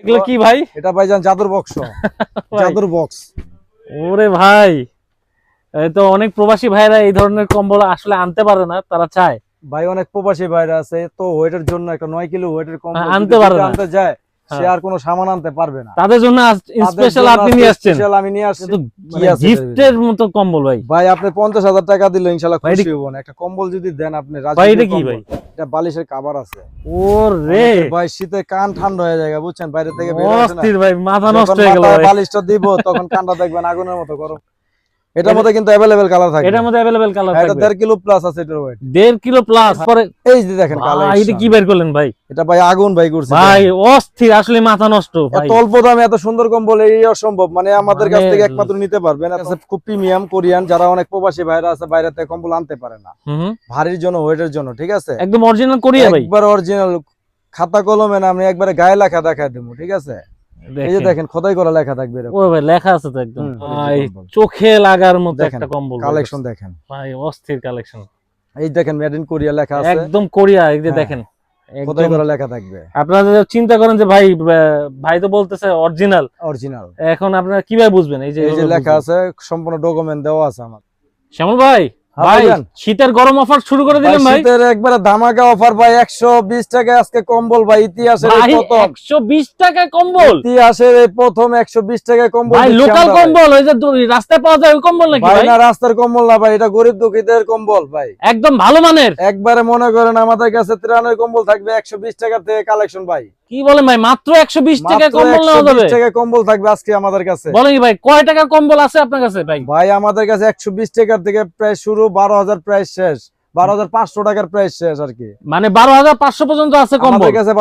এগুলো কি ভাই? এটা ভাইজান জাদুর বক্স। জাদুর বক্স। ওরে ভাই তো অনেক প্রবাসী ভাইরা এই ধরনের কম্বল আসলে আনতে পারে না তারা চায়। ভাই অনেক প্রবাসী বাইরে আছে তো ওয়েটের জন্য একটা নয় কিলো ওয়েটের কম হ্যাঁ, আনতে পারে না। আনতে যায় সে হ্যাঁ। আর কোনো সামান আনতে পারবে না। তাদের জন্য স্পেশাল আপনি নিয়ে আসছেন। special আমি নিয়ে আসছি। কি আছে গিফটের মতো কম্বল ভাই? ভাই আপনি পঞ্চাশ হাজার টাকা দিলে ইনশাল্লাহ ভাই, খুশি হবেন একটা কম্বল যদি দেন আপনি ভাই এটা কি ভাই? এটা বালিশের কাবার আছে। ও রে ভাই শীতে কান ঠান্ডা হয়ে যায় বুঝছেন? বাইরে থেকে বের হচ্ছে না? অস্থির ভাই মাথা নষ্ট হয়ে গেল। বালিশটা দিব তখন কানটা দেখবেন আগুনের মতো গরম। এটার মধ্যে কিন্তু অ্যাভেলেবেল কালার থাকে এটার মধ্যে অ্যাভেলেবেল কালার হ্যাঁ, এটা থাকবে। দেড় কিলো প্লাস আছে এটার ওয়েট দেড় কিলো প্লাস পরে এই যে দেখেন কালার এটা কি বের করলেন ভাই? এটা ভাই আগুন ভাই করছে। ভাই অস্থির আসলে মাথা নষ্ট ভাই। এত অল্প দামে এত সুন্দর কম্বল এই অসম্ভব। মানে আমাদের কাছ মানে- থেকে একমাত্র নিতে পারবেন। এটা খুব প্রিমিয়াম কোরিয়ান। যারা অনেক প্রবাসী ভাইরা আছে বাইরে থেকে কম্বল আনতে পারে না। ভারীর জন্য ওয়েটের জন্য ঠিক আছে? একদম অরিজিনাল কোরিয়া ভাই। একবার অরিজিনাল খাতা কলমে না আমি একবারে গায়ে লেখা দেখাই দেবো ঠিক আছে? এই যে দেখেন। খোদাই করা লেখা থাকবে ও ভাই লেখা আছে তো একদম। ভাই চোখে লাগার মতো একটা কম্বল কালেকশন দেখেন। ভাই অস্থির কালেকশন এই দেখেন মেড ইন কোরিয়া লেখা আছে। একদম কোরিয়া এই যে হ্যাঁ, দেখেন। খোদাই করা লেখা থাকবে। আপনারা যদি চিন্তা করেন যে ভাই ভাই তো বলতেছে অরিজিনাল অরিজিনাল এখন আপনারা কীভাবে বুঝবেন? এই যে এই যে লেখা আছে সম্পূর্ণ ডকুমেন্ট দেওয়া আছে আমার। শ্যামল ভাই ভাই শীতের গরম অফার শুরু করে দিলেন ভাই শীতের একবারে ধামাকা অফার ভাই একশো বিশ টাকা আজকে কম্বল ভাই ইতিহাসের প্রথম। একশো বিশ টাকা কম্বল? ইতিহাসের এই প্রথম একশো বিশ টাকায় কম্বল ভাই লোকাল কম্বল ওই যে রাস্তায় পাওয়া যায় ওই কম্বল নাকি ভাই না রাস্তার কম্বল না ভাই এটা গরিব দুঃখীদের কম্বল ভাই। একদম ভালো মানের। একবারে মনে করেন আমাদের কাছে ত্রাণের কম্বল থাকবে একশো বিশ টাকা থেকে কালেকশন ভাই। কি বলেন ভাই? মাত্র একশো বিশ টাকা কম্বল নেওয়া যাবে। 120 টাকায় কম্বল থাকবে আজকে আমাদের কাছে। বলেন ভাই কয় টাকার কম্বল আছে আপনার কাছে ভাই? ভাই আমাদের কাছে একশো বিশ টাকার থেকে প্রায় শুরু বারো হাজার প্রাইস শেষ। বারো হাজার পাঁচশো টাকার প্রাইস শেষ আর কি। মানে পর্যন্ত আছে কম্বল? কাছে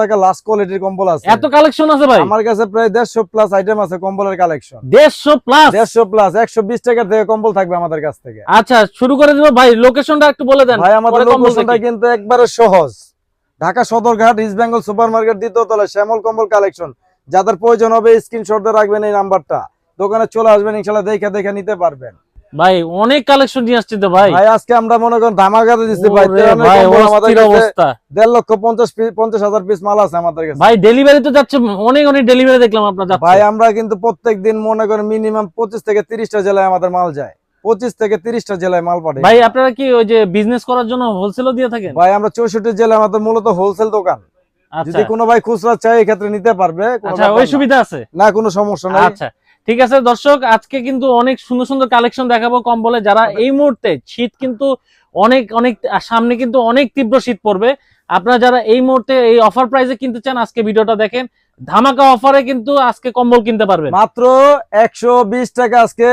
টাকা লাস্ট কোয়ালিটির আছে। এত কালেকশন আছে ভাই? আমার কাছে প্রায় দেড়শো প্লাস আইটেম আছে কম্বলের কালেকশন দেড়শো প্লাস দেড়শো প্লাস একশো বিশ টাকার থেকে কম্বল থাকবে আমাদের কাছ থেকে। আচ্ছা শুরু করে দিব। ভাই লোকেশনটা একটু বলে দেন। ভাই আমাদের লোকেশনটা কিন্তু একবারে সহজ। Dhaka Sadarghat East Bengal Super Market দ্বিতীয় তলায় শ্যামল কম্বল কালেকশন। যাদের প্রয়োজন হবে স্ক্রিনশট রাখবেন এই নাম্বারটা। দোকানে চলে আসবেন ইনশাল্লাহ দেখে দেখে নিতে পারবেন। ভাই অনেক কালেকশন নিয়ে আসছি তো ভাই। ভাই আজকে আমরা মনে করেন ধামাকাতে দিচ্ছি ভাই। অবস্থা। দেড় লক্ষ পঞ্চাশ পঞ্চাশ হাজার পিস মাল আছে আমাদের কাছে। ভাই ডেলিভারি তো যাচ্ছে অনেক অনেক ডেলিভারি দেখলাম আপনার ভাই আমরা কিন্তু প্রত্যেক দিন মনে করেন মিনিমাম পঁচিশ থেকে তিরিশটা জেলায় আমাদের মাল যায়। পঁচিশ থেকে তিরিশটা জেলায় মাল পাঠাই। ভাই আপনারা কি ওই যে বিজনেস করার জন্য হোলসেলও দিয়ে থাকেন? ভাই আমরা চৌষট্টি জেলায় আমাদের মূলত হোলসেল দোকান। আচ্ছা। যদি কোনো ভাই খুচরা চাই এই ক্ষেত্রে নিতে পারবে আচ্ছা ওই সুবিধা আছে? না কোনো সমস্যা নাই। আচ্ছা ঠিক আছে দর্শক আজকে কিন্তু অনেক সুন্দর সুন্দর কালেকশন দেখাবো কম্বলে যারা এই মুহূর্তে শীত কিন্তু অনেক অনেক সামনে কিন্তু অনেক তীব্র শীত পড়বে। আপনারা যারা এই মুহূর্তে এই অফার প্রাইসে কিনতে চান আজকে ভিডিওটা দেখেন। ধামাকা অফারে কিন্তু আজকে কম্বল কিনতে পারবেন। মাত্র একশো বিশ টাকা আজকে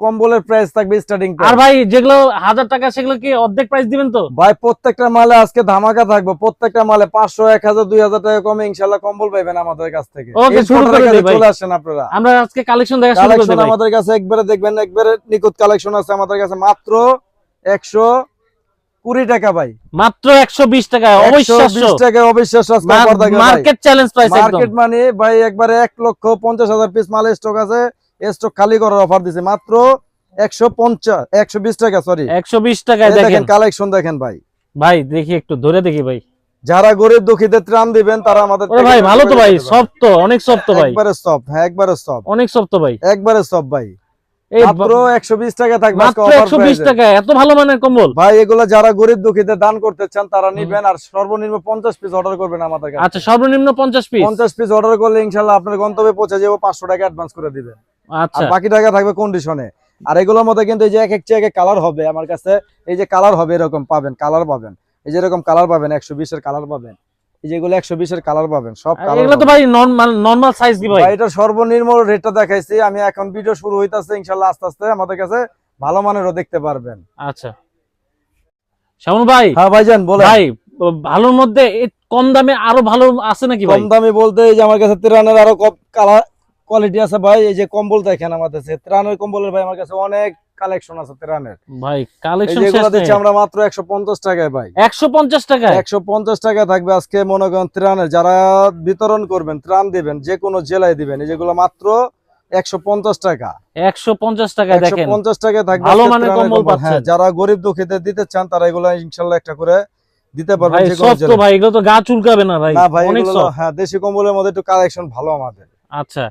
কম্বলের প্রাইস থাকবে স্টার্টিং আর ভাই যেগুলো হাজার টাকা সেগুলো কি অর্ধেক প্রাইস দিবেন তো? ভাই প্রত্যেকটা মালে আজকে ধামাকা থাকবে। প্রত্যেকটা মালে পাঁচশো এক হাজার দুই হাজার টাকা কমে ইনশাল্লাহ কম্বল পাইবেন আমাদের কাছ থেকে। চলে আসেন আপনারা। আমরা আজকে কালেকশন দেখা কালেকশন আমাদের কাছে একবারে দেখবেন একবারে নিখুঁত কালেকশন আছে আমাদের কাছে। মাত্র একশো কুড়ি টাকা ভাই। মাত্র একশো বিশ টাকা। মার্কেট চ্যালেঞ্জ প্রাইস মার্কেট মানে ভাই একবারে এক লক্ষ পঞ্চাশ হাজার পিস মাল স্টক আছে। স্টক খালি করার অফার দিছে। মাত্র একশো পঞ্চাশ একশো বিশ টাকা সরি একশো বিশ টাকায় দেখেন কালেকশন দেখেন ভাই। ভাই দেখি একটু ধরে দেখি ভাই। যারা গরিব দুঃখীদের ত্রাণ দিবেন তারা আমাদের ভাই ভালো তো ভাই সব তো অনেক সব তো ভাই। একবারে সব হ্যাঁ একবারে সব। অনেক সব তো ভাই। একবারে সব ভাই। এই মাত্র একশো বিশ টাকা থাকবে আজকে মাত্র offer একশো বিশ price এ। টাকা এত ভালো মানের কম্বল? ভাই এগুলা যারা গরিব দুঃখীদের দান করতে চান তারা নিবেন আর সর্বনিম্ন পঞ্চাশ পিস অর্ডার করবেন আমাদের আচ্ছা সর্বনিম্ন পঞ্চাশ পিস পঞ্চাশ পিস অর্ডার করলে ইনশাল্লাহ আপনার গন্তব্যে পৌঁছে যাব পাঁচশো টাকা অ্যাডভান্স করে দিবেন। আর আচ্ছা বাকি টাকা থাকবে কন্ডিশনে আর এগুলোর মধ্যে কিন্তু এই যে এক এক চেয়ে কালার হবে আমার কাছে এই যে কালার হবে এরকম পাবেন কালার পাবেন। এই যে এরকম কালার পাবেন একশো বিশের কালার পাবেন। এই যেগুলো একশো বিশের কালার পাবেন সব এগুলো তো ভাই নর্মাল সাইজ কি ভাই? এটা সর্বনিম্ন রেটটা দেখাইছি আমি এখন ভিডিও শুরু হইতাছে ইনশাল্লাহ আস্তে আস্তে আমাদের কাছে ভালো মানেরও দেখতে পারবেন। আচ্ছা। শ্যামল ভাই। হ্যাঁ ভাইজান বলে ভাই ভালোর মধ্যে কম দামে আরও ভালো আছে নাকি ভাই? কম দামি বলতে এই যে আমার কাছে ত্রাণের আরও কালার কোয়ালিটি আছে ভাই এই যে কম্বল দেখেন আমাদের কাছে। ত্রাণের কম্বলের ভাই আমার কাছে অনেক কালেকশন আছে ত্রাণের। ভাই কালেকশন যেগুলো দিচ্ছি আমরা মাত্র একশো পঞ্চাশ টাকায় ভাই। একশো পঞ্চাশ টাকা একশো পঞ্চাশ টাকা থাকবে আজকে মনে করেন ত্রাণের। যারা বিতরণ করবেন ত্রাণ দিবেন যে কোনো জেলায় দিবেন এই যেগুলো মাত্র একশো পঞ্চাশ টাকা। টাকা দেখেন। পঞ্চাশ টাকায় থাকবে ভালো মানের কম্বল কম্বল। হ্যাঁ পাচ্ছেন। যারা গরিব দুঃখীদের দিতে চান তারা এগুলো একটা করে দিতে পারবেন ভাই যে কোনো জেলায়। ভাই এগুলো তো গা চুলকাবে না ভাই। অনেক হ্যাঁ দেশি কম্বলের মধ্যে একটু কালেকশন ভালো আমাদের। আচ্ছা।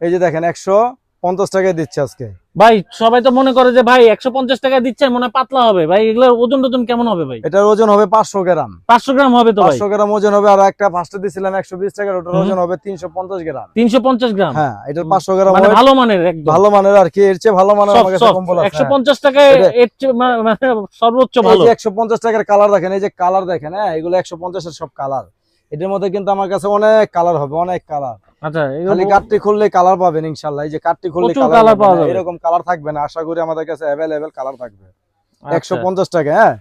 এই যে দেখেন একশো পঞ্চাশ টাকায় দিচ্ছে আজকে। ভাই সবাই তো মনে করে যে ভাই একশো পঞ্চাশ টাকা দিচ্ছে মনে পাতলা হবে। ভাই এগুলোর ওজন টোজন কেমন হবে ভাই? এটার ওজন হবে পাঁচশো গ্রাম। পাঁচশো গ্রাম হবে তো পাঁচশো গ্রাম ওজন হবে আর একটা ফার্স্টে দিছিলাম একশো বিশ টাকার ওটার ওজন হবে তিনশো পঞ্চাশ গ্রাম। তিনশো পঞ্চাশ গ্রাম? হ্যাঁ এটার পাঁচশো গ্রাম মানে ভালো মানের একদম। ভালো মানের আর কি এর চেয়ে ভালো মানের একশো। পঞ্চাশ টাকায় এর চেয়ে মানে সর্বোচ্চ ভালো। একশো পঞ্চাশ টাকার কালার দেখেন এই যে কালার দেখেন হ্যাঁ এগুলো একশো পঞ্চাশের সব কালার। এটার মধ্যে কিন্তু আমার কাছে অনেক কালার হবে অনেক কালার। আচ্ছা খালি কাঠটি খুললে কালার পাবেন ইনশাআল্লাহ। এই যে কাঠটি খুললে কালার পাওয়া যাবে। এরকম কালার থাকবে না। আশা করি আমাদের কাছে অ্যাভেলেবেল কালার থাকবে। আচ্ছা, একশো পঞ্চাশ টাকা হ্যাঁ?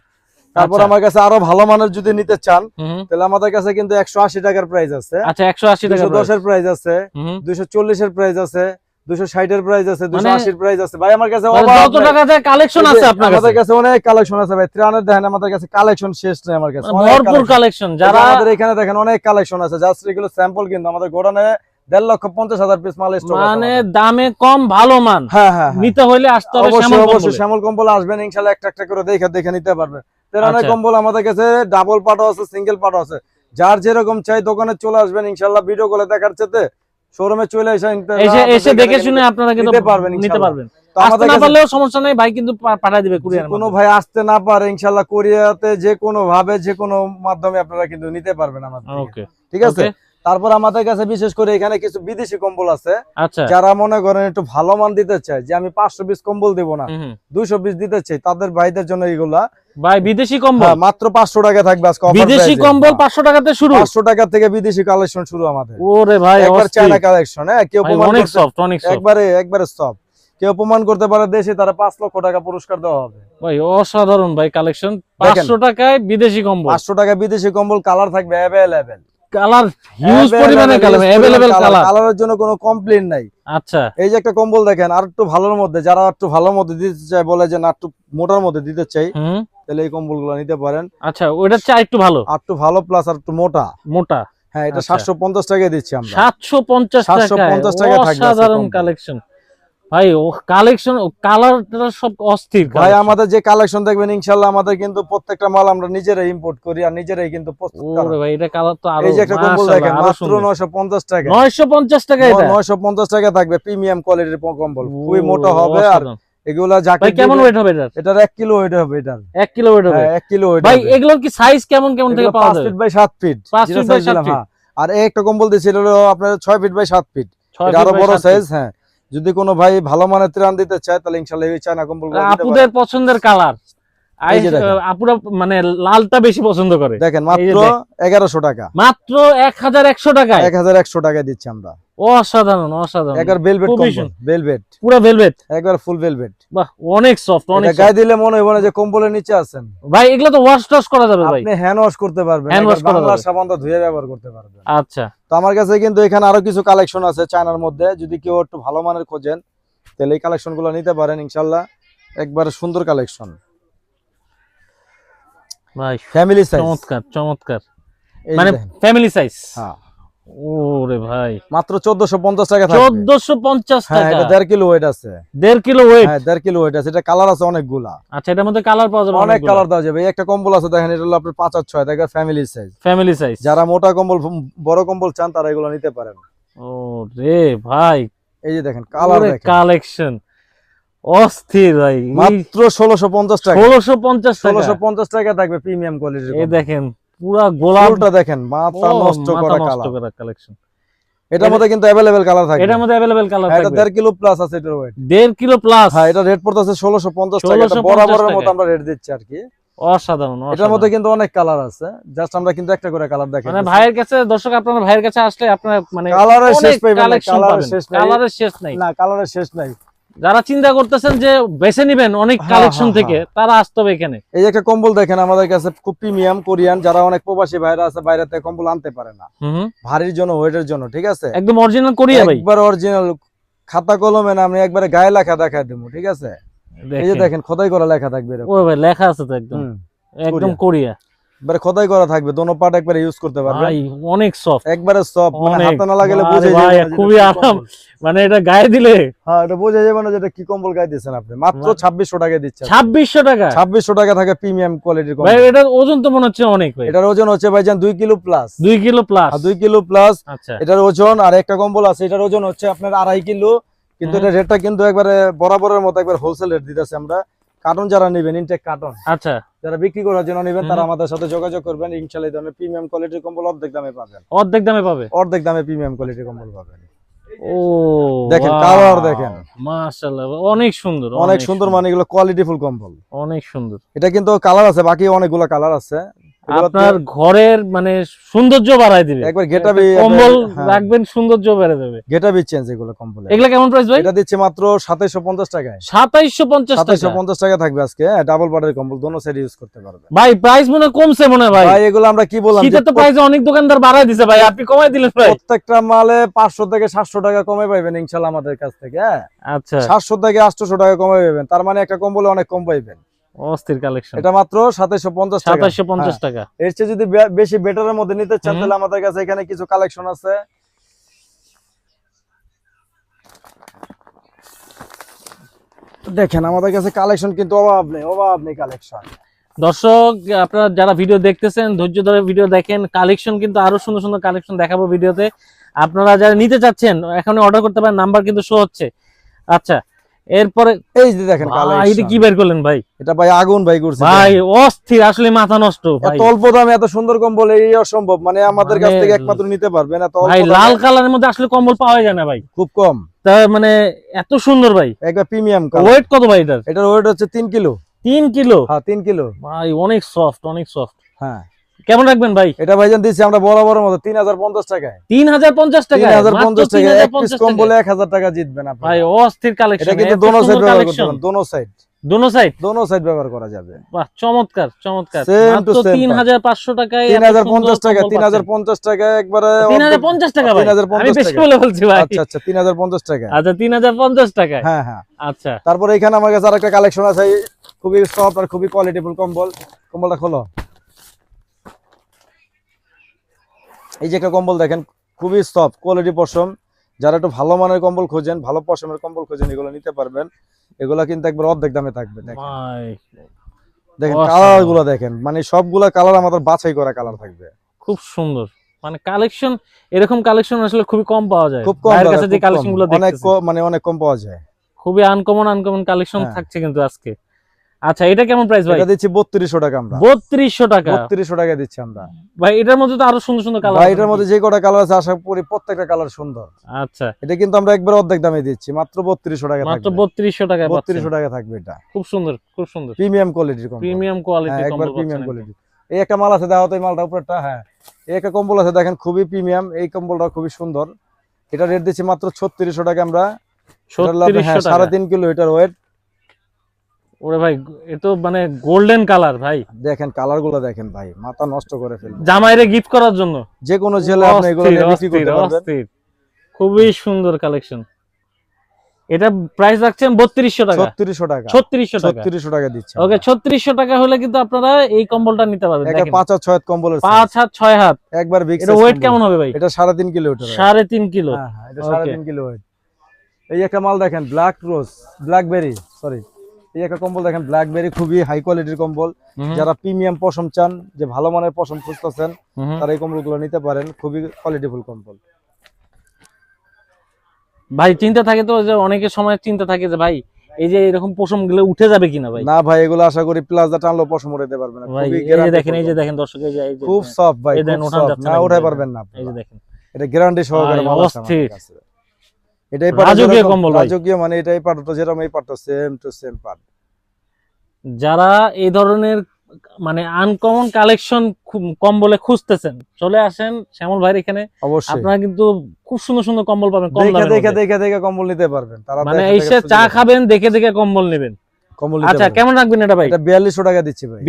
তারপর আচ্ছা। আমার কাছে আরও ভালো মানের যদি নিতে চান তাহলে আমাদের কাছে কিন্তু একশো আশি টাকার প্রাইস আছে। আচ্ছা একশো আশি টাকা দুশো দশের প্রাইস আছে হুম। দুশো চল্লিশের প্রাইস আছে প্রাইস আছে মানে- প্রাইস আছে। ভাই আমার কাছে মানে যত টাকা যায় কালেকশন আছে আপনার কাছে আমাদের কাছে। অনেক কালেকশন আছে ভাই। ত্রাণের দেখেন আমাদের কাছে কালেকশন শেষ নেই আমার কাছে। মানে ভরপুর কালেকশন যারা যারা আমাদের এখানে দেখেন অনেক কালেকশন আছে। জাস্ট এগুলো স্যাম্পল কিন্তু আমাদের গোডানে দেড় লক্ষ পঞ্চাশ হাজার পিস মাল মানে দামে কম ভালো মান। হ্যাঁ হ্যাঁ হ্যাঁ। নিতে হলে আসতে হবে অবশ্যই শ্যামল কম্বল। আসবেন ইনশাল্লাহ একটা একটা করে দেখে দেখে নিতে পারবেন। তেরানের আচ্ছা। কম্বল আমাদের কাছে ডাবল পাটও আছে সিঙ্গেল পাটও আছে। যার যেরকম চাই দোকানে চলে আসবেন ইনশাল্লাহ ভিডিও কলে দেখার চেতে শোরুমে চলে এসে এসে এসে দেখে শুনে আপনারা কিন্তু নিতে পারবেন নিতে। পারবেন। আসতে আমাদের না পারলেও সমস্যা নেই ভাই কিন্তু পাঠিয়ে দিবে কুরিয়ার কোনো ভাই আসতে না পারে ইনশাল্লাহ কোরিয়াতে যে কোনো ভাবে যে কোনো মাধ্যমে আপনারা কিন্তু নিতে পারবেন আমাদের ওকে ঠিক আছে? তারপর আমাদের কাছে বিশেষ করে এখানে কিছু বিদেশি কম্বল আছে। আচ্ছা। যারা মনে করেন একটু ভালো মান দিতে চায় যে আমি পাঁচশো পিস কম্বল দেবো না। দুইশো পিস দিতে চাই তাদের ভাইদের জন্য এগুলা ভাই বিদেশি কম্বল? হ্যাঁ, মাত্র টাকা থাকবে আজকে বিদেশি শুরু? থেকে বিদেশি কালেকশন শুরু আমাদের। ওরে ভাই একবার চায়না কালেকশন হ্যাঁ কেউ প্রমাণ অনেক সফট অনেক সফট একবারে কেউ প্রমাণ করতে পারে দেশে তারা পাঁচ লক্ষ টাকা পুরস্কার দেওয়া হবে। ভাই অসাধারণ ভাই কালেকশন টাকায় বিদেশি কম্বল। টাকা বিদেশি কম্বল কালার থাকবে কালার হিউজ পরিমাণে কালার অ্যাভেলেবেল কালার। কালারের জন্য কোনো কমপ্লেন নাই। আচ্ছা। এই যে একটা কম্বল দেখেন আর একটু ভালোর মধ্যে যারা একটু ভালোর মধ্যে দিতে চায় বলে যে না একটু মোটার মধ্যে দিতে চাই তাহলে এই কম্বলগুলো নিতে পারেন। আচ্ছা একটু ভালো। আর একটু ভালো প্লাস আর একটু মোটা। মোটা। হ্যাঁ এটা আচ্ছা। সাতশো পঞ্চাশ টাকায় দিচ্ছি আমরা। সাতশো পঞ্চাশ 750 টাকায় থাকবে কম্বল। কালেকশন ভাই ও কালেকশন কালারটা সব অস্থির ভাই আমাদের যে কালেকশন দেখবেন ইনশাল্লাহ আমাদের কিন্তু প্রত্যেকটা মাল আমরা নিজেরাই ইম্পোর্ট করি আর নিজেরাই কিন্তু প্রস্তুত করা। ওরে ভাই এটা কালার তো আরও এই যে একটা কম্বল দেখেন মাত্র নয়শো পঞ্চাশ টাকা। নয়শো পঞ্চাশ টাকা এটা? টাকা থাকবে প্রিমিয়াম কোয়ালিটির কম্বল। খুবই মোটা হবে আর এগুলা জ্যাকেট কেমন ওয়েট হবে এটার? এটার এক কিলো ওয়েট হবে এটার। এক কিলো ওয়েট হবে? হ্যাঁ এক কিলো ওয়েট ভাই এগুলোর কি সাইজ কেমন কেমন থেকে পাওয়া যাবে? ফিট বাই সাত ফিট পাঁচ যেটা feet by size সাত দিলাম, feet। হ্যাঁ। আর একটা কম্বল দিয়েছে এটা হলো আপনার ছয় ফিট বাই সাত ফিট ছয় এটা আরও বড় সাইজ হ্যাঁ। যদি কোনো ভাই ভালো মানের ত্রাণ দিতে চায় তাহলে ইনশাল্লাহ এই চায়না কম্বল আপুদের পছন্দের কালার। আপুরা মানে লালটা বেশি পছন্দ করে। দেখেন মাত্র এগারোশো টাকা। মাত্র এক হাজার একশো টাকা এক হাজার একশো টাকায় দিচ্ছি আমরা। অসাধারণ অসাধারণ। একবার কম্বল বেলভেট পুরো ভেলভেট একবার ফুল বেলভেট বাহ অনেক সফট অনেক গায়ে দিলে মনে হবে না যে কম্বলের নিচে আছেন। ভাই এগুলো তো ওয়াশ টস করা যাবে ভাই। আপনি হ্যান্ড ওয়াশ করতে পারবেন। Wash একবার করা যাবে। সাবান ধুয়ে ব্যবহার করতে পারবেন। আচ্ছা। তো আমার কাছে কিন্তু এখানে আরও কিছু কালেকশন আছে চায়নার মধ্যে। যদি কেউ একটু ভালো মানের খোঁজেন তাহলে এই কালেকশনগুলো নিতে পারেন ইনশাল্লাহ। একবার সুন্দর কালেকশন ভাই ফ্যামিলি সাইজ চমৎকার চমৎকার। মানে ফ্যামিলি সাইজ হ্যাঁ। ওরে ভাই। মাত্র চোদ্দশো পঞ্চাশ টাকা থাকবে। চোদ্দশো পঞ্চাশ হ্যাঁ টাকা। এটা দেড় কিলো ওয়েট আছে। দেড় কিলো ওয়েট হ্যাঁ দেড় কিলো ওয়েট আছে। এটা কালার আছে অনেকগুলা। আচ্ছা এটার মধ্যে কালার পাওয়া যাবে অনেক কালার দেওয়া যাবে। এই একটা কম্বল আছে দেখেন এটা হলো আপনার পাঁচ আর ছয় দেখেন ফ্যামিলি সাইজ ফ্যামিলি সাইজ যারা মোটা কম্বল বড় কম্বল চান তারা এগুলো নিতে পারেন। ও রে ভাই। এই যে দেখেন কালার দেখেন। কালেকশন অস্থির ভাই। মাত্র ষোলোশো পঞ্চাশ টাকা। ষোলোশো পঞ্চাশ টাকা। ষোলোশো পঞ্চাশ টাকা থাকবে প্রিমিয়াম কোয়ালিটির এই দেখেন পুরা গোলাপ ফুলটা দেখেন মাথা নষ্ট করা নষ্ট কালার করা কালেকশন এটার মধ্যে কিন্তু অ্যাভেলেবেল কালার থাকে এটার মধ্যে অ্যাভেলেবেল কালার হ্যাঁ, এটা থাকবে। দেড় কিলো প্লাস আছে এটার ওয়েট দেড় কিলো প্লাস হ্যাঁ এটা রেট পড়তেছে ষোলোশো পঞ্চাশ টাকা। এটা বরাবরের মতো আমরা রেট দিচ্ছি আর কি। অসাধারণ এটার মধ্যে কিন্তু অনেক কালার আছে। জাস্ট আমরা কিন্তু একটা করে কালার দেখেন মানে ভাইয়ের কাছে দর্শক আপনার ভাইয়ের কাছে আসলে আপনার মানে কালারের শেষ অনেক পাইবেন না, কালেকশন কালারের শেষ নাই। কালারের শেষ নাই। না কালারের শেষ নাই। যারা চিন্তা করতেছেন যে বেছে নিবেন অনেক হ্যাঁ, কালেকশন হ্যাঁ, থেকে তারা আসতে হবে এখানে। এই যে একটা কম্বল দেখেন আমাদের কাছে খুব প্রিমিয়াম কোরিয়ান যারা অনেক প্রবাসী ভাইরা আছে বাইরে থেকে কম্বল আনতে পারে না। ভারীর জন্য ওয়েটের জন্য ঠিক আছে? একদম অরিজিনাল করিয়া ভাই। একবার অরিজিনাল খাতা কলমে না আমি একবারে গায়ে লেখা দেখাই দেবো ঠিক আছে? এই যে দেখেন। দেখেন খোদাই করা লেখা থাকবে ও ভাই লেখা আছে তো একদম। একদম কোরিয়া। একবারে খোদাই করা থাকবে দোনো পার্ট একবারে ইউজ করতে পারবেন ভাই অনেক সফট একবারে সফট মানে হাতে না লাগালে বুঝে যাবে খুবই আরাম। মানে এটা গায়ে দিলে? হ্যাঁ এটা বোঝা যাবে না কি কম্বল গায়ে দিচ্ছেন আপনি। মাত্র বাহ। ছাব্বিশশো টাকা দিচ্ছেন ছাব্বিশশো টাকা? ছাব্বিশশো টাকা থাকে প্রিমিয়াম কোয়ালিটির ভাই কম্বল এটার ওজন তো মনে হচ্ছে অনেক ভাই। এটার ওজন হচ্ছে ভাইজান দুই কিলো প্লাস দুই কিলো প্লাস দুই কিলো প্লাস আচ্ছা। এটার ওজন আর একটা কম্বল আছে এটার ওজন হচ্ছে আপনার আড়াই কিলো। কিন্তু এটা রেটটা কিন্তু একবারে বরাবরের মতো একবার হোলসেল রেট দিতেছে আমরা। কার্টন যারা নেবেন ইনটেক কার্টন। আচ্ছা। যারা বিক্রি করার জন্য নেবেন তারা আমাদের সাথে যোগাযোগ করবেন। ইনশাল্লাহ এই ধরনের প্রিমিয়াম কোয়ালিটির কম্বল অর্ধেক দামে পাবেন। অর্ধেক দামে পাবে? অর্ধেক দামে প্রিমিয়াম কোয়ালিটির কম্বল পাবেন। ও দেখেন, wow! দেখেন। মাশাআল্লাহ অনেক সুন্দর অনেক সুন্দর মানে এগুলো কোয়ালিটিফুল কম্বল। অনেক সুন্দর। এটা কিন্তু কালার আছে বাকি অনেকগুলো কালার আছে। আপনার ঘরের মানে সৌন্দর্য বাড়ায় দিবে। একবার গেটাবি কম্বল হ্যাঁ। রাখবেন সৌন্দর্য বেড়ে যাবে। গেটাবি চেঞ্জ এগুলো কম্বলে এগুলা কেমন প্রাইস ভাই? এটা দিচ্ছে মাত্র সাতাইশো পঞ্চাশ টাকায়। সাতাইশশো পঞ্চাশ সাতাইশো টাকা পঞ্চাশ টাকা থাকবে আজকে ডাবল বার্ডের কম্বল দোনো সাইড ইউজ করতে পারবে। ভাই প্রাইস মনে হয় কমছে মনে হয় ভাই। ভাই এগুলো আমরা কি বললাম যে শীতের তো প্রাইস অনেক দোকানদার বাড়ায় দিছে ভাই আপনি কমাই দিলেন ভাই। প্রত্যেকটা মালে পাঁচশো থেকে সাতশো টাকা কমে পাইবেন ইনশাল্লাহ আমাদের কাছ থেকে হ্যাঁ। আচ্ছা। সাতশো থেকে আটশো টাকা কমে পাইবেন তার মানে একটা কম্বলে অনেক কম পাইবেন। অস্থির কালেকশন এটা মাত্র সাতাইশো পঞ্চাশ টাকা। হ্যাঁ। এর চেয়ে যদি বেশি বেটারের মধ্যে নিতে চান তাহলে আমাদের কাছে এখানে কিছু কালেকশন আছে। দেখেন আমাদের কাছে কালেকশন কিন্তু অভাব নেই অভাব নেই কালেকশন দর্শক আপনারা যারা ভিডিও দেখতেছেন ধৈর্য ধরে ভিডিও দেখেন। কালেকশন কিন্তু আরও সুন্দর সুন্দর কালেকশন দেখাবো ভিডিওতে আপনারা যারা নিতে চাচ্ছেন এখন অর্ডার করতে পারেন নাম্বার কিন্তু শো হচ্ছে। আচ্ছা এরপরে এই যে দেখেন এটা কি বের করলেন ভাই? এটা ভাই আগুন ভাই করছে। ভাই অস্থির আসলে মাথা নষ্ট এত অল্প দামে এত সুন্দর কম্বল এই অসম্ভব। মানে আমাদের কাছ মানে- থেকে একমাত্র নিতে পারবেন এত ভাই লাল কালারের মধ্যে আসলে কম্বল পাওয়া যায় না ভাই। খুব কম। তা মানে এত সুন্দর ভাই। একবার প্রিমিয়াম ওয়েট কত ভাই এটার? এটার ওয়েট হচ্ছে তিন কিলো। তিন কিলো? হ্যাঁ তিন কিলো। ভাই অনেক সফট অনেক সফট হ্যাঁ। কেমন রাখবেন ভাই এটা ভাইজান দিচ্ছি আমরা বরাবর মতো তিন হাজার পঞ্চাশ টাকায় তিন হাজার পঞ্চাশ তিন টাকা হাজার পঞ্চাশ টাকা এক পিস কম বলে এক হাজার টাকা জিতবেন আপনি ভাই অস্থির কালেকশন এটা কিন্তু দোনো সাইড ব্যবহার করতে পারেন দোনো সাইড দোনো সাইড দোনো সাইড ব্যবহার করা যাবে বাহ চমৎকার চমৎকার মাত্র same তিন হাজার পাঁচশো টাকায় তিন এত হাজার সুন্দর পঞ্চাশ টাকা কম্বল তিন হাজার পাচ্ছেন। পঞ্চাশ টাকা একবারে তিন হাজার পঞ্চাশ টাকা ভাই 3050 আমি বেশি বলে বলছি ভাই আচ্ছা আচ্ছা তিন হাজার পঞ্চাশ টাকা আচ্ছা তিন হাজার পঞ্চাশ টাকায় হ্যাঁ হ্যাঁ আচ্ছা তারপরে এখানে আমার কাছে আরেকটা কালেকশন আছে খুবই সফট আর খুবই কোয়ালিটিফুল কম্বল কম্বলটা খোলো এই যে একটা কম্বল দেখেন খুবই সফট কোয়ালিটি পশম যারা একটু ভালো মানের কম্বল খোঁজেন ভালো পশমের কম্বল খোঁজেন এগুলো নিতে পারবেন। এগুলা কিন্তু একবার অর্ধেক দামে থাকবে দেখেন। দেখেন কালারগুলো দেখেন মানে সবগুলা কালার আমাদের বাছাই করা কালার থাকবে। খুব সুন্দর। মানে কালেকশন এরকম কালেকশন আসলে খুবই কম পাওয়া যায়। খুব কম কাছে যে কালেকশনগুলো অনেক মানে অনেক কম পাওয়া যায়। খুবই আনকমন আনকমন কালেকশন। থাকছে কিন্তু আজকে। আচ্ছা এটা কেমন প্রাইস ভাই? এটা দিচ্ছি বত্রিশশো টাকা আমরা। বত্রিশশো টাকা। বত্রিশশো টাকা দিচ্ছি আমরা। ভাই এটার মধ্যে তো আরও সুন্দর সুন্দর কালার ভাই এটার মধ্যে যে কটা কালার আছে আশা করি প্রত্যেকটা কালার সুন্দর। আচ্ছা। এটা কিন্তু আমরা একবার অর্ধেক দামে দিচ্ছি মাত্র বত্রিশশো টাকা মাত্র থাকবে। বত্রিশশো টাকা বত্রিশশো টাকা থাকবে এটা। খুব সুন্দর খুব সুন্দর। প্রিমিয়াম কোয়ালিটির কম্বল প্রিমিয়াম কোয়ালিটি হ্যাঁ একবার প্রিমিয়াম কোয়ালিটি এই একটা মাল আছে দেখো তো এই মালটা উপরটা হ্যাঁ। এই একটা কম্বল আছে দেখেন খুবই প্রিমিয়াম এই কম্বলটা খুবই সুন্দর। এটা রেট দিচ্ছি মাত্র ছত্রিশশো টাকা আমরা। এটার লাভ- হ্যাঁ ছত্রিশশো সাড়ে টাকা তিন কিলো এটার ওয়েট ওরে ভাই এ তো মানে গোল্ডেন কালার ভাই। দেখেন কালারগুলো দেখেন ভাই মাথা নষ্ট করে ফেলবে। জামাইরে গিফট করার জন্য। যে কোনো জেলে আপনি এগুলো বিক্রি করতে পারবেন। খুবই সুন্দর কালেকশন এটা প্রাইস রাখছেন বত্রিশশো টাকা। ছত্রিশশো টাকা। ছত্রিশশো টাকা। ছত্রিশশো টাকা দিচ্ছে। ওকে ছত্রিশশো টাকা হলে কিন্তু আপনারা এই কম্বলটা নিতে পারবেন। পাঁচ আর ছয় কম্বলের পাঁচ হাত ছয় হাত। একবার এটা ওয়েট কেমন হবে ভাই? এটা সাড়ে তিন কিলো ওটা সাড়ে তিন কিলো। হ্যাঁ হ্যাঁ সাড়ে. তিন কিলো ওয়েট এই একটা মাল দেখেন ব্ল্যাক রোজ ব্ল্যাকবেরি সরি এই একটা কম্বল দেখেন ব্ল্যাকবেরি খুবই হাই কোয়ালিটির কম্বল। যারা প্রিমিয়াম পশম চান যে ভালো মানের পশম খুঁজতেছেন। তারা এই কম্বলগুলো নিতে পারেন। খুবই কোয়ালিটিফুল কম্বল। ভাই চিন্তা থাকে তো যে অনেকের সময় চিন্তা থাকে যে ভাই এই যে এরকম পশমগুলো উঠে যাবে কিনা ভাই? না ভাই এগুলো আশা করি প্লাজা টানলো পশম উঠাতে পারবে না। খুবই এই যে দেখেন এই যে দেখেন দর্শক এই যে খুব সফট ভাই না উঠাই পারবেন না। এই যে দেখেন। এটা গ্যারান্টি সহকারে ভাই, মাল আছে আমাদের অস্থির। কাছে। এটাই রাজকীয় কম্বল রাজকীয় মানে এটাই যেরকম এই সেম টু সেম পার্ট যারা এই ধরনের মানে আনকমন কালেকশন কম্বলে খুঁজতেছেন চলে আসেন শ্যামল ভাইয়ের এখানে। আপনারা কিন্তু খুব সুন্দর সুন্দর কম্বল পাবেন কম দেখে দেখে দেখে দেখে কম্বল নিতে পারবেন তারা মানে এসে চা খাবেন দেখে দেখে কম্বল নেবেন। কম্বল আচ্ছা কেমন রাখবেন এটা ভাই? এটা টাকা দিচ্ছি ভাই।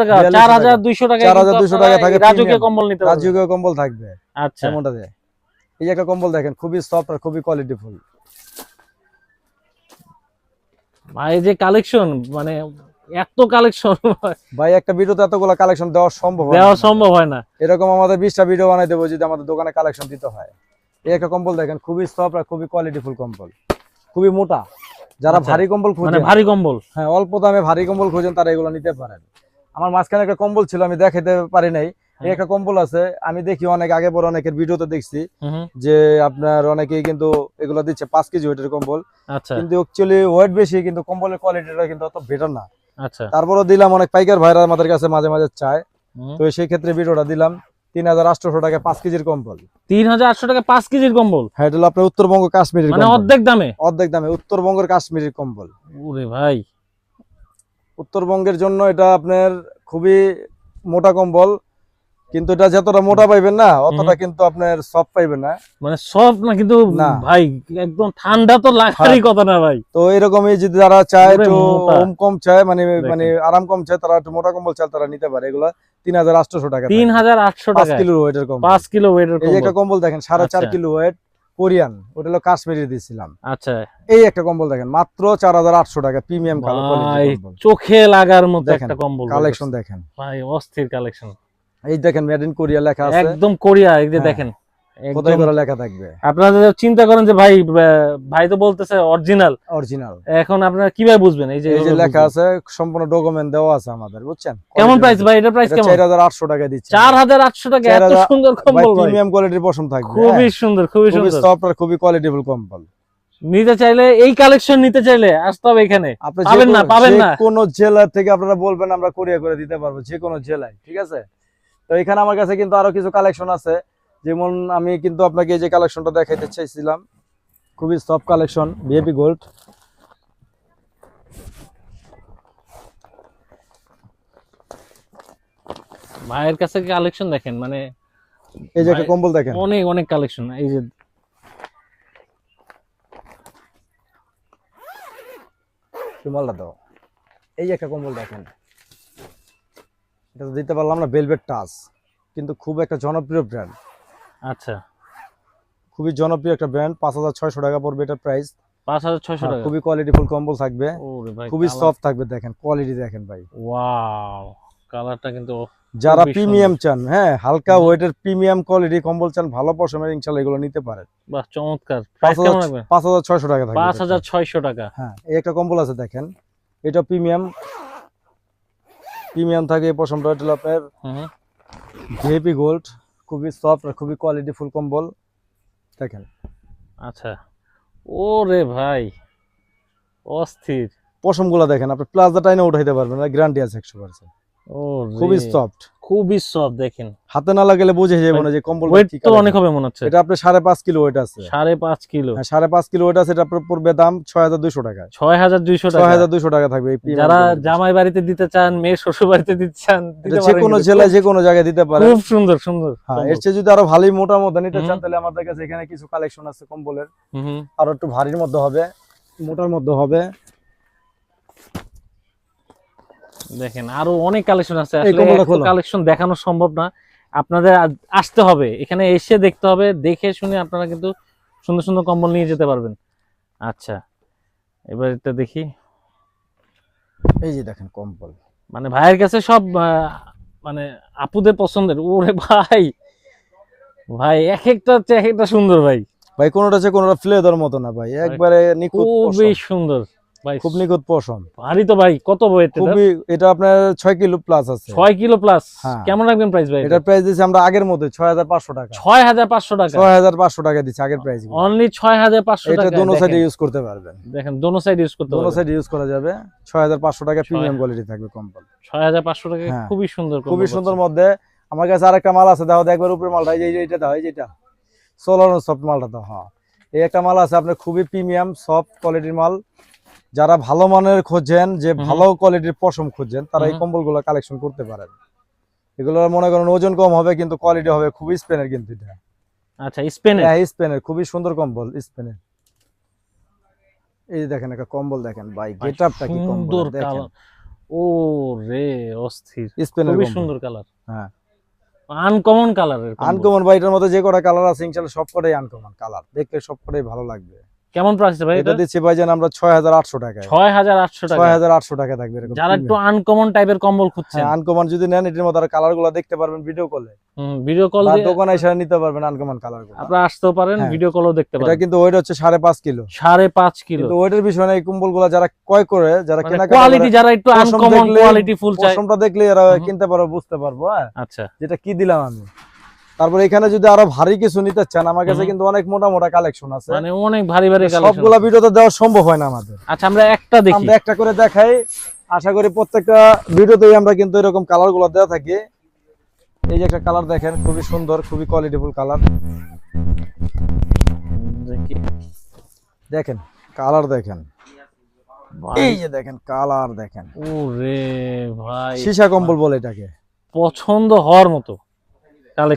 টাকা 4200 চার হাজার দুইশো টাকা 4200 টাকা থাকে রাজকীয় কম্বল নিতে রাজকীয় কম্বল থাকবে। আচ্ছা। এমনটা দেয়। এই একটা কম্বল দেখেন খুবই সফট আর খুবই কোয়ালিটিফুল ভাই যে কালেকশন মানে এত কালেকশন ভাই একটা ভিডিওতে এতগুলো কালেকশন দেওয়া সম্ভব দেওয়া সম্ভব হয় না। এরকম আমাদের বিশটা ভিডিও বানাই দেবো যদি আমাদের দোকানে কালেকশন দিতে হয়। এই একটা কম্বল দেখেন খুবই সফট আর খুবই কোয়ালিটিফুল কম্বল। খুবই মোটা। যারা আচ্ছা। ভারী কম্বল মানে ভারী কম্বল? হ্যাঁ অল্প দামে ভারী কম্বল খুঁজেন তারা এগুলো নিতে পারেন। আমার মাঝখানে একটা কম্বল ছিল আমি দেখাতে পারি নাই। একটা কম্বল আছে আমি দেখি অনেক আগে পর অনেকের ভিডিওতে দেখছি যে আপনার অনেকেই কিন্তু এগুলো দিচ্ছে পাঁচ কেজি ওয়েটের কম্বল। আচ্ছা। কিন্তু অ্যাকচুয়ালি ওয়েট বেশি কিন্তু কম্বলের কোয়ালিটিটা কিন্তু অত বেটার না। আচ্ছা। তারপরও দিলাম অনেক পাইকার ভাইরা আমাদের কাছে মাঝে মাঝে চায়। তো সেই ক্ষেত্রে ভিডিওটা দিলাম তিন হাজার আটশো টাকা পাঁচ কেজির কম্বল। তিন হাজার আটশো টাকা পাঁচ কেজির কম্বল? হ্যাঁ এটা হলো আপনার উত্তরবঙ্গ কাশ্মীরের মানে অর্ধেক দামে? অর্ধেক দামে উত্তরবঙ্গের কাশ্মীরের কম্বল। ওরে ভাই। উত্তরবঙ্গের জন্য এটা আপনার খুবই মোটা কম্বল। কিন্তু এটা যতটা মোটা পাইবেন না অতটা কিন্তু আপনার সফট পাইবেন না। মানে সব না কিন্তু। হ্যাঁ। ভাই একদম ঠান্ডা তো লাগারই কথা না ভাই। তো এরকমই যদি যারা চায় একটু। ওম কম চায় মানে মানে আরাম কম চায় তারা একটু মোটা কম্বল চায় তারা নিতে পারে। এগুলা তিন হাজার আটশো টাকা তিন হাজার আটশো পাঁচ টাকা কিলোর ওয়েটের কম্বল। পাঁচ কিলো ওয়েটের এই যে একটা কম্বল। দেখেন সাড়ে চার আচ্ছা। Kilo weight Korean. ওটা হলো কাশ্মীরি দিয়েছিলাম আচ্ছা। এই একটা কম্বল দেখেন মাত্র চার হাজার আটশো টাকা প্রিমিয়াম চোখে লাগার মতো দেখেন, একটা কম্বল। কালেকশন দেখেন। ভাই অস্থির কালেকশন এই দেখেন মেড ইন কোরিয়া লেখা আছে। একদম কোরিয়া এই যে হ্যাঁ। দেখেন কোথায় করে লেখা থাকবে? আপনারা যদি চিন্তা করেন যে ভাই ভাই তো বলতেছে অরিজিনাল অরিজিনাল এখন আপনারা কীভাবে বুঝবেন? এই যে এই যে লেখা আছে সম্পূর্ণ ডকুমেন্ট দেওয়া আছে আমাদের বুঝছেন? কেমন প্রাইস ভাই? এটা প্রাইস কেমন? চার হাজার আটশো টাকা দিচ্ছে। চার হাজার আটশো টাকা এত সুন্দর কম্বল ভাই। প্রিমিয়াম কোয়ালিটির পশম থাকবে খুবই। সুন্দর খুবই খুবই সুন্দর। সফট আর খুবই কোয়ালিটিফুল কম্বল নিতে চাইলে এই কালেকশন নিতে চাইলে আসতে হবে এখানে। পাবেন না, পাবেন না। কোনো জেলা থেকে আপনারা বলবেন আমরা কোরিয়া করে দিতে পারব যে কোনো জেলায় ঠিক আছে? তো এখানে আমার কাছে কিন্তু আরও কিছু কালেকশন আছে। যেমন আমি কিন্তু আপনাকে এই যে কালেকশনটা দেখাইতে চাইছিলাম খুবই সফট কালেকশন ভিএপি গোল্ড ভাইয়ের কাছে কালেকশন দেখেন? মানে এই যে একটা কম্বল দেখেন। অনেক অনেক কালেকশন এই যে। রুমালটা দাও। এই যে একটা কম্বল দেখেন। এটা তো দিতে পারলাম না বেলভেট টাচ কিন্তু খুব একটা জনপ্রিয় ব্র্যান্ড আচ্ছা। খুবই জনপ্রিয় একটা ব্র্যান্ড পাঁচ হাজার ছয়শো টাকা পড়বে এটার প্রাইস পাঁচ হাজার ছয়শো টাকা? খুবই কোয়ালিটিফুল কম্বল থাকবে। খুবই সফট থাকবে দেখেন কোয়ালিটি দেখেন ভাই। ওয়াও কালারটা কিন্তু যারা প্রিমিয়াম চান হ্যাঁ হালকা ওয়েটের প্রিমিয়াম কোয়ালিটি কম্বল চান ভালো পশমের ইনশাল্লাহ এগুলো নিতে পারেন। বাহ চমৎকার। প্রাইস কেমন হাজার ছয়শো টাকা থাকবে। পাঁচ এটা। হাজার ছয়শো টাকা। হ্যাঁ এই একটা কম্বল আছে দেখেন। এটা প্রিমিয়াম প্রিমিয়াম থাকে পশমটা এটা হলো আপনার। ভিএপি গোল্ড খুবই সফট আর খুবই কোয়ালিটি ফুল কম্বল। দেখেন। আচ্ছা। ওরে ভাই অস্থির। পশমগুলো দেখেন আপনি প্লাজা টাইনে উঠাইতে পারবেন গ্যারান্টি আছে একশো পার্সেন্ট ও খুবই সফট খুবই সফট দেখেন। হাতে না লাগালে বুঝে যাবে না যে কম্বল ওয়েট তো অনেক হবে মনে হচ্ছে। এটা আপনার সাড়ে পাঁচ কিলো ওয়েট আছে। সাড়ে পাঁচ কিলো। হ্যাঁ, সাড়ে পাঁচ কিলো ওয়েট আছে এটা আপনার পড়বে দাম ছয় হাজার দুশো টাকা। ছয় হাজার দুইশো ছয় টাকা হাজার দুশো টাকা থাকবে এই যারা জামাই বাড়িতে দিতে চান মেয়ে শ্বশুর বাড়িতে দিতে চান যে কোনো। জেলায় যে কোনো জায়গায় দিতে পারে খুব সুন্দর সুন্দর হ্যাঁ এর চেয়ে যদি আরও ভালোই মোটা মধ্যে নিতে চান তাহলে আমাদের কাছে এখানে কিছু কালেকশন আছে কম্বলের। আরও একটু ভারীর মধ্যে হবে মোটার মধ্যে হবে। দেখেন আরও অনেক কালেকশন আছে। কালেকশন দেখানো সম্ভব না। আপনাদের আসতে হবে। এখানে এসে দেখতে হবে দেখে শুনে আপনারা কিন্তু সুন্দর সুন্দর কম্বল নিয়ে যেতে পারবেন। আচ্ছা এবার এটা দেখি। এই যে দেখেন কম্বল। মানে ভাইয়ের কাছে সব মানে আপুদের পছন্দের। ওরে ভাই ভাই এক একটা হচ্ছে এক একটা সুন্দর ভাই। ভাই কোনোটা কোনোটা ফ্লে দেওয়ার মতো না ভাই। একবারে নিখুঁত খুবই সুন্দর। খুব নিখুঁত পশম। ভারী তো ভাই কত ওয়েট খুবই এটা? আপনার ছয় কিলো প্লাস আছে। ছয় কিলো প্লাস হ্যাঁ। কেমন রাখবেন প্রাইস ভাই এটার প্রাইস দিচ্ছি আমরা আগের মধ্যে ছয় হাজার পাঁচশো টাকা। ছয় হাজার পাঁচশো টাকা। ছয় হাজার পাঁচশো টাকা দিচ্ছি আগের প্রাইস অনলি ছয় হাজার পাঁচশো এটা টাকা। দোনো সাইডে ইউজ করতে পারবেন। দেখেন দোনো সাইড ইউজ করতে দোনো সাইড ইউজ করা যাবে। ছয় হাজার পাঁচশো টাকা প্রিমিয়াম কোয়ালিটি থাকবে কম্বল। ছয় হাজার পাঁচশো টাকা হ্যাঁ। খুবই সুন্দর খুবই সুন্দর মধ্যে। আমার কাছে আরেকটা মাল আছে দেখো একবার উপরে মালটা। এই যে- এই যে এটা দাও এই যেটা সোলার সফট মালটা দাও হ্যাঁ। এই একটা মাল আছে আপনার খুবই প্রিমিয়াম সফট কোয়ালিটির মাল। যারা ভালো মানের খোঁজেন যে ভালো কোয়ালিটির পশম খুঁজছেন তারা এই। কম্বলগুলো কালেকশন করতে পারেন। এগুলো মনে করেন ওজন কম হবে কিন্তু কোয়ালিটি হবে খুবই স্পেনের কিন্তু এটা। আচ্ছা স্পেনে হ্যাঁ স্পেনের খুবই সুন্দর কম্বল স্পেনের। এই দেখেন একটা কম্বল দেখেন ভাই ভাই, গেট আপটা কি সুন্দর কম্বল দেখেন ও রে অস্থির। স্পেনের খুবই সুন্দর কালার। হ্যাঁ। আনকমন কালার আনকমন ভাই এটার মধ্যে যে কটা কালার আছে ইনশাল্লাহ সব কটাই আনকমন কালার দেখলে সব কটাই ভালো লাগবে। কেমন প্রাইস ভাই এটা দিচ্ছি ভাইজান আমরা ছয় হাজার আটশো টাকায়। ছয় হাজার আটশো টাকা ছয় হাজার আটশো টাকা থাকবে এরকম যারা একটু আনকমন টাইপের কম্বল খুঁজছেন। হ্যাঁ আনকমন যদি নেন এটির মধ্যে কালারগুলো দেখতে পারবেন ভিডিও কলে হুম ভিডিও কল দিয়ে দোকানে এসে নিতে পারবেন আনকমন কালারগুলো। আপনারা আসতেও পারেন হ্যাঁ। ভিডিও কলও দেখতে এটা কিন্তু ওয়েট হচ্ছে সাড়ে পাঁচ কিলো। সাড়ে পাঁচ কিলো। কিন্তু ওয়েটের বিষয় না এই কম্বলগুলা যারা ক্রয় করে যারা মানে কেনাকাটা কোয়ালিটি যারা একটু আনকমন কোয়ালিটি ফুল চাই পশমটা দেখলে এরা কিনতে পারো বুঝতে পারব হ্যাঁ। আচ্ছা। যেটা কি দিলাম আমি? তারপর এখানে যদি আরও ভারী কিছু নিতে চান আমার কাছে কিন্তু অনেক মোটা মোটা কালেকশন আছে। মানে অনেক ভারী ভারী কালেকশন সবগুলা ভিডিওতে দেওয়া সম্ভব হয় না আমাদের। আচ্ছা আমরা একটা দেখি। আমরা একটা করে দেখাই। আশা করি প্রত্যেকটা ভিডিওতেই আমরা কিন্তু এরকম কালারগুলো দেওয়া থাকি। এই যে একটা কালার দেখেন খুবই সুন্দর খুবই কোয়ালিটিফুল কালার দেখি। দেখেন কালার দেখেন। এই যে দেখেন কালার দেখেন। ওরে ভাই। সীসা কম্বল বলে এটাকে। পছন্দ হওয়ার মতো।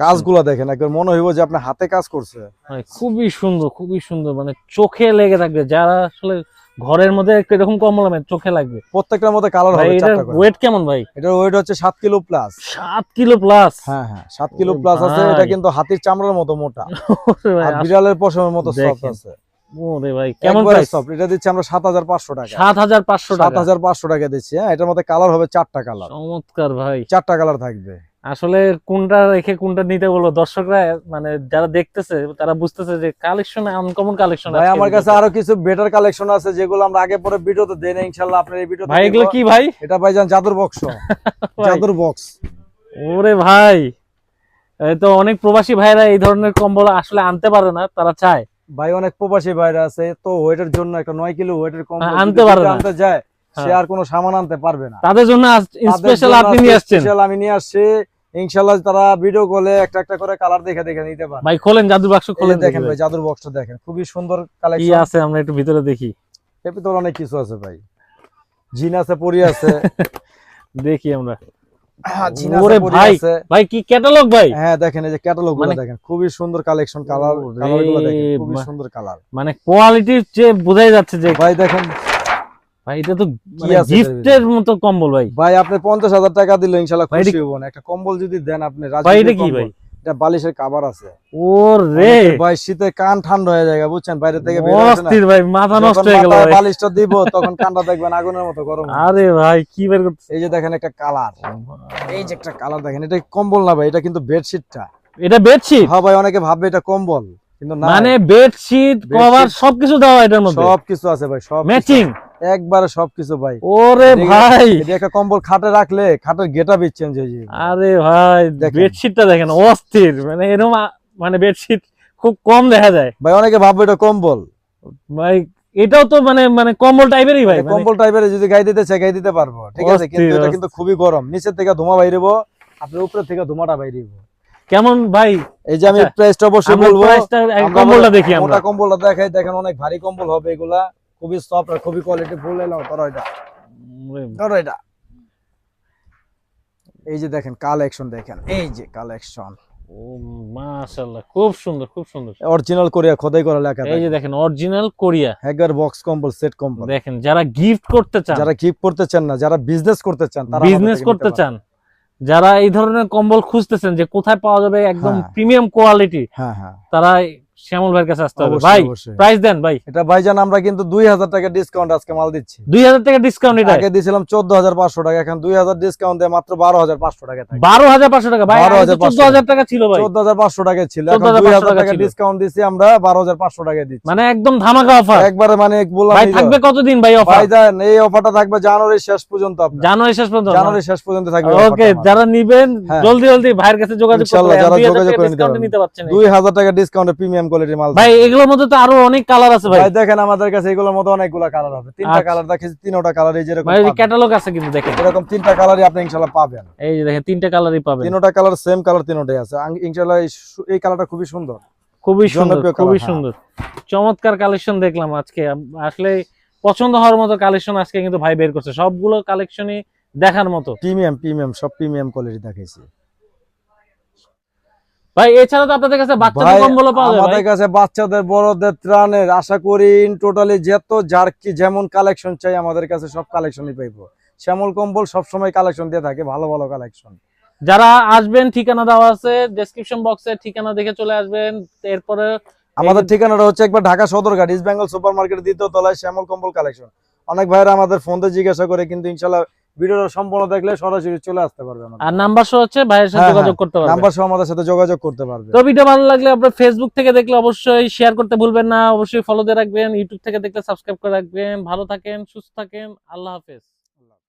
কাজগুলো দেখেন একবার মনে হইব যে আপনি হাতে কাজ করছে। মানে খুবই সুন্দর খুবই সুন্দর মানে চোখে লেগে থাকবে। যারা আসলে ঘরের মধ্যে এরকম কম্বল আনবে, চোখে লাগবে। প্রত্যেকটার মধ্যে কালার হবে এটার ওয়েট কেমন ভাই? এটার ওয়েট হচ্ছে সাত কিলো প্লাস সাত কিলো প্লাস হ্যাঁ হ্যাঁ সাত কিলো প্লাস আছে এটা কিন্তু হাতির চামড়ার মতো মোটা। আর বিড়ালের পশমের মতো সফট আছে। ওরে ভাই কেমন একবারে প্রাইস সফট এটা দিচ্ছি আমরা সাত হাজার পাঁচশো টাকা। সাত হাজার পাঁচশো সাত টাকা হাজার পাঁচশো টাকা দিচ্ছি হ্যাঁ এটার মধ্যে কালার হবে চারটা কালার চমৎকার ভাই। চারটা কালার থাকবে। আসলে কোনটা রেখে কোনটা নিতে বলব? দর্শকরা মানে যারা দেখতেছে তারা বুঝতেছে যে কালেকশন আনকমন কালেকশন ভাই আমার কাছে আরও কিছু বেটার কালেকশন আছে যেগুলো আমরা আগে পরে ভিডিওতে দেই না ইনশাআল্লাহ আপনার এই ভিডিওতে ভাই এগুলো কি ভাই? এটা ভাইজান জাদুর বক্স জাদুর বক্স ওরে ভাই এই তো অনেক প্রবাসী ভাইরা এই ধরনের কম্বল আসলে আনতে পারে না তারা চায়। ভাই অনেক প্রবাসী ভাইরা আছে তো ওয়েটের জন্য একটা নয় কিলো ওয়েটের কম হ্যাঁ, আনতে পারে না। আনতে যায় সে হ্যাঁ। আর কোনো সামান আনতে পারবে না। তাদের জন্য স্পেশাল আপনি নিয়ে আসছেন। special আমি নিয়ে আসছি। ইনশাআল্লাহ তারা ভিডিও কলে একটা একটা করে কালার দেখে দেখে নিতে পারে। ভাই খোলেন জাদু বাক্স খোলেন দেখেন ভাই। জাদুর বক্সটা দেখেন খুবই সুন্দর ভাই। কি কালেকশন আছে আমরা একটু ভিতরে দেখি। এর ভিতরে অনেক কিছু আছে ভাই। জিন আছে পরি আছে। দেখি আমরা। হ্যাঁ, হ্যাঁ দেখেন এই যে ক্যাটালগগুলো মানে- কালেকশন কালার মানে কোয়ালিটির যে বোঝাই যাচ্ছে যে ভাই দেখেন ভাই এটা তো কি আছে এটার গিফটের মতো কম্বল ভাই। ভাই আপনি পঞ্চাশ হাজার টাকা দিলে খুশি একটা কম্বল যদি দেন আপনি ভাই এটা কি ভাই? এটা বালিশের আছে। ও রে ভাই শীতে কান ঠান্ডা হয়ে যায় বুঝছেন? বাইরে থেকে বের হচ্ছে না। অস্থির ভাই মাথা নষ্ট হয়ে গেল ভাই। বালিশটা দিব তখন কানটা দেখবেন আগুনের মতো গরম আরে ভাই কি বের এই যে দেখেন একটা কালার এই যে একটা কালার দেখেন এটা কম্বল না ভাই? এটা কিন্তু বেডশিটটা এটা বেডশিট হ্যাঁ ভাই অনেকে ভাববে এটা কম্বল কিন্তু না মানে বেডশিট। কভার সবকিছু দেওয়া এটার মধ্যে? সব কিছু আছে ভাই সব ম্যাচিং একবারে সবকিছু ভাই। ওরে ভাই। একটা কম্বল খাটে রাখলে খাটের গেটা চেঞ্জ হয়ে যাবে আরে ভাই। বেডশিটটা দেখেন অস্থির। মানে এরকম মানে বেডশিট খুব কম দেখা যায়। ভাই অনেকে ভাববে এটা কম্বল। ভাই এটাও তো মানে মানে কম্বল টাইপেরই ভাই মানে- কম্বল টাইপের যদি গায়ে দিতে চাই গায়ে দিতে পারব। ঠিক আছে কিন্তু এটা কিন্তু খুবই গরম। নিচের থেকে ধোঁয়া বাইরেবো আপনার উপরের থেকে ধোঁয়াটা বাইরেব কেমন ভাই? এই যে আমি আচ্ছা, প্রাইসটা অবশ্যই বলব। কম্বলটা দেখি আমরা। কম্বলটা দেখাই দেখেন অনেক ভারী কম্বল হবে এগুলা। খুবই সফট আর খুবই কোয়ালিটি ফুল এটা ওরে এটা এই যে দেখেন কালেকশন দেখেন এই যে কালেকশন ও মাশাআল্লাহ খুব সুন্দর খুব সুন্দর। অরিজিনাল কোরিয়া খোদাই করা লেখা এই যে দেখেন অরিজিনাল কোরিয়া হ্যাগার বক্স কম্বল সেট কম্বল দেখেন যারা গিফট করতে চান। যারা গিফট করতে চান না যারা বিজনেস করতে চান তারা বিজনেস করতে চান। যারা এই ধরনের কম্বল খুঁজতেছেন যে কোথায় পাওয়া যাবে একদম। প্রিমিয়াম কোয়ালিটি হ্যাঁ হ্যাঁ। তারা শ্যামল ভাইয়ের কাছে আসতে হবে। ভাই। প্রাইস দেন ভাই। এটা ভাইজান আমরা কিন্তু দুই হাজার টাকা ডিসকাউন্ট আজকে মাল দিচ্ছি। দুই হাজার টাকা ডিসকাউন্ট এটা আগে হাজার পাঁচশো টাকা এখন দুই হাজার ডিসকাউন্ট দিয়ে মাত্র বারো হাজার পাঁচশো টাকা থাকে। বারো হাজার পাঁচশো টাকা। ভাই 12,500 চোদ্দ হাজার টাকা ছিল ভাই। চোদ্দ হাজার পাঁচশো টাকা ছিল 14,500 দুই হাজার টাকা টাকা ডিসকাউন্ট দিচ্ছি আমরা বারো হাজার পাঁচশো টাকা দিচ্ছি। মানে একদম ধামাকা অফার একবারে মানে বললাম ভাই থাকবে কতদিন ভাই অফার ভাইজান এই অফারটা থাকবে জানুয়ারি শেষ পর্যন্ত আপনার। জানুয়ারি শেষ পর্যন্ত? জানুয়ারি শেষ পর্যন্ত থাকবে ওকে যারা নিবেন হ্যাঁ। জলদি জলদি ভাইয়ের কাছে যোগাযোগ ইনশাআল্লাহ, যারা যোগাযোগ করে নিতে পারছেন। দুই হাজার টাকা ডিসকাউন্টে প্রিমিয়াম কোয়ালিটির মাল ভাই এগুলোর মধ্যে তো আরও অনেক কালার আছে ভাই। দেখেন আমাদের কাছে এগুলোর মধ্যে অনেকগুলো কালার হবে তিনটা আচ্ছা। কালার দেখেছি তিনটা কালার এই যেরকম ভাই ক্যাটালগ আছে কিন্তু দেখেন। এরকম তিনটা কালারই আপনি ইনশাআল্লাহ পাবেন। এই যে দেখেন তিনটা কালারই পাবেন। তিনটা কালার সেম কালার তিনটাই আছে। ইনশাআল্লাহ এই কালারটা খুবই সুন্দর। খুবই সুন্দর খুবই হ্যাঁ। সুন্দর। চমৎকার কালেকশন দেখলাম আজকে। আসলে পছন্দ হওয়ার মতো কালেকশন আজকে কিন্তু ভাই বের করছে। সবগুলো কালেকশনই দেখার মতো। প্রিমিয়াম প্রিমিয়াম সব প্রিমিয়াম কোয়ালিটি দেখাইছি। ভাই এছাড়া তো আপনাদের কাছে বাচ্চাদের কম্বল পাওয়া যায় আমাদের কাছে বাচ্চাদের বড়দের ত্রাণের আশা করি টোটালি যত যার কি যেমন কালেকশন চাই আমাদের কাছে সব কালেকশনই পাইবো। শ্যামল কম্বল সবসময় কালেকশন দিয়ে থাকে ভালো ভালো কালেকশন যারা আসবেন ঠিকানা দেওয়া আছে ডেসক্রিপশন বক্সে ঠিকানা দেখে চলে আসবেন এরপরে আমাদের ঠিকানাটা হচ্ছে একবার ঢাকা সদরঘাট ইস্ট বেঙ্গল সুপার মার্কেটের দ্বিতীয় তলায় শ্যামল কম্বল কালেকশন অনেক ভাইরা আমাদের ফোন দিয়ে জিজ্ঞাসা করে কিন্তু ইনশাল্লাহ ভিডিওটা সম্পূর্ণ দেখলে সরাসরি চলে আসতে পারবে আমাদের। আর নাম্বার সহ হচ্ছে ভাইয়ের সাথে হ্যাঁ, যোগাযোগ করতে পারবে। নাম্বার সহ আমাদের সাথে যোগাযোগ করতে পারবে। তো ভিডিও ভালো লাগলে আপনারা ফেসবুক থেকে দেখলে অবশ্যই শেয়ার করতে ভুলবেন না অবশ্যই ফলো দিয়ে রাখবেন ইউটিউব থেকে দেখলে সাবস্ক্রাইব করে রাখবেন। ভালো থাকেন সুস্থ থাকেন আল্লাহ হাফেজ।